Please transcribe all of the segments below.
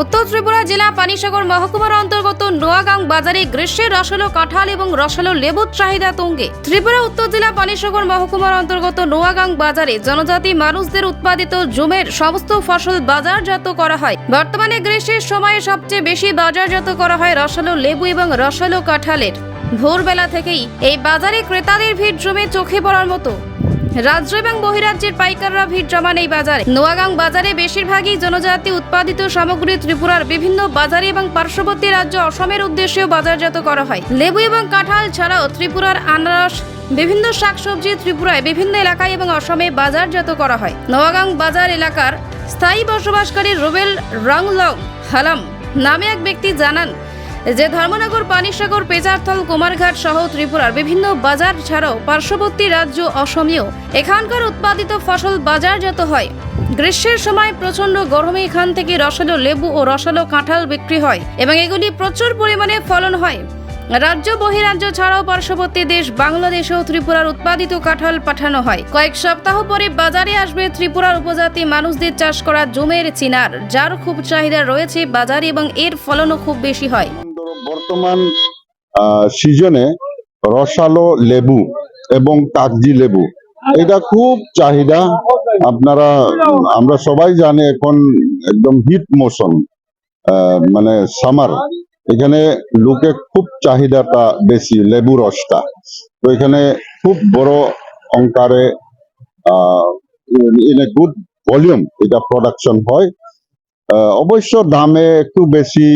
উত্তর ত্রিপুরা জেলা পানিসাগর মহকুমার অন্তর্গত নোয়াগাং বাজারে গ্রীষ্মের রসালো কাঁঠাল এবং রসালো লেবুর চাহিদা তুঙ্গে। ত্রিপুরা উত্তর জেলা পানিসাগর মহকুমার অন্তর্গত নোয়াগাং বাজারে জনজাতি মানুষদের উৎপাদিত জুমের সমস্ত ফসল বাজারজাত করা হয়। বর্তমানে গ্রীষ্মের সময়ে সবচেয়ে বেশি বাজারজাত করা হয় রসালো লেবু এবং রসালো কাঁঠালের। ভোরবেলা থেকেই এই বাজারে ক্রেতাদের ভিড় জমে চোখে পড়ার মতো। রাজ্য এবং বহিরাজ্যের পাইকাররা ভিড় জমান এই বাজারে। নোয়াগাং বাজারে বেশিরভাগই জনজাতি উৎপাদিত সামগ্রী ত্রিপুরার বিভিন্ন বাজারে এবং পার্শ্ববর্তী রাজ্য অসমের উদ্দেশ্যেও বাজারজাত করা হয়। লেবু এবং কাঁঠাল ছাড়াও ত্রিপুরার আনারস, বিভিন্ন শাকসবজি ত্রিপুরায় বিভিন্ন এলাকায় এবং অসমে বাজারজাত করা হয়। নোয়াগাং বাজার এলাকার স্থায়ী বসবাসকারী রুবেল রংলং হালাম নামে এক ব্যক্তি জানান যে ধর্মনগর, পানিসাগর, পেজারথল, কুমারঘাট সহ ত্রিপুরার বিভিন্ন বাজার ছাড়াও পার্শ্ববর্তী রাজ্য অসমীয় এখানকার উৎপাদিত ফসল বাজারজাত হয়। গ্রীষ্মের সময় প্রচণ্ড গরমে এখান থেকে রসালো লেবু ও রসালো কাঁঠাল বিক্রি হয় এবং এগুলি প্রচুর পরিমাণে ফলন হয়। রাজ্য বহিরাজ্য ছাড়াও পার্শ্ববর্তী দেশ বাংলাদেশেও ত্রিপুরার উৎপাদিত কাঁঠাল পাঠানো হয়। কয়েক সপ্তাহ পরে বাজারে আসবে ত্রিপুরার উপজাতি মানুষদের চাষ করা জুমের চিনার, যার খুব চাহিদা রয়েছে বাজারে এবং এর ফলনও খুব বেশি হয়। বর্তমান সিজনে রসালো লেবু এবং কাগজি লেবু। এটা খুব চাহিদা। আপনারা, আমরা সবাই জানি এখন একদম হিট মৌসুম মানে সামার এখানে লোকে খুব চাহিদাটা বেশি, লেবু রসটা। তো এখানে খুব বড় অঙ্কারে ইন এ গুড ভলিউম এটা প্রোডাকশন হয়। অবশ্য দামে একটু বেশি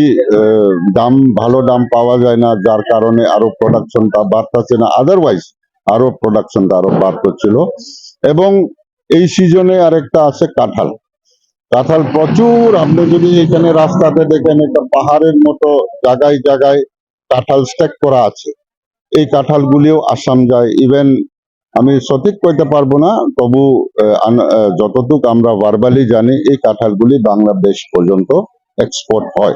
দাম, ভালো দাম পাওয়া যায় না, যার কারণে আরও প্রোডাকশনটা বাড়তেছে না। আদারওয়াইজ আরও প্রোডাকশনটা আরও বাড়তেছিল। এবং এই সিজনে আরেকটা আছে কাঁঠাল। কাঁঠাল প্রচুর, আপনি যদি এখানে রাস্তাতে দেখেন একটা পাহাড়ের মতো জায়গায় জায়গায় কাঁঠাল স্ট্যাক করা আছে। এই কাঁঠালগুলিও আসাম যায়। ইভেন আমি সঠিক কইতে পারব না, তবু যতটুক আমরা ভার্বালি জানি, এই কাঁঠালগুলি বাংলাদেশ পর্যন্ত এক্সপোর্ট হয়।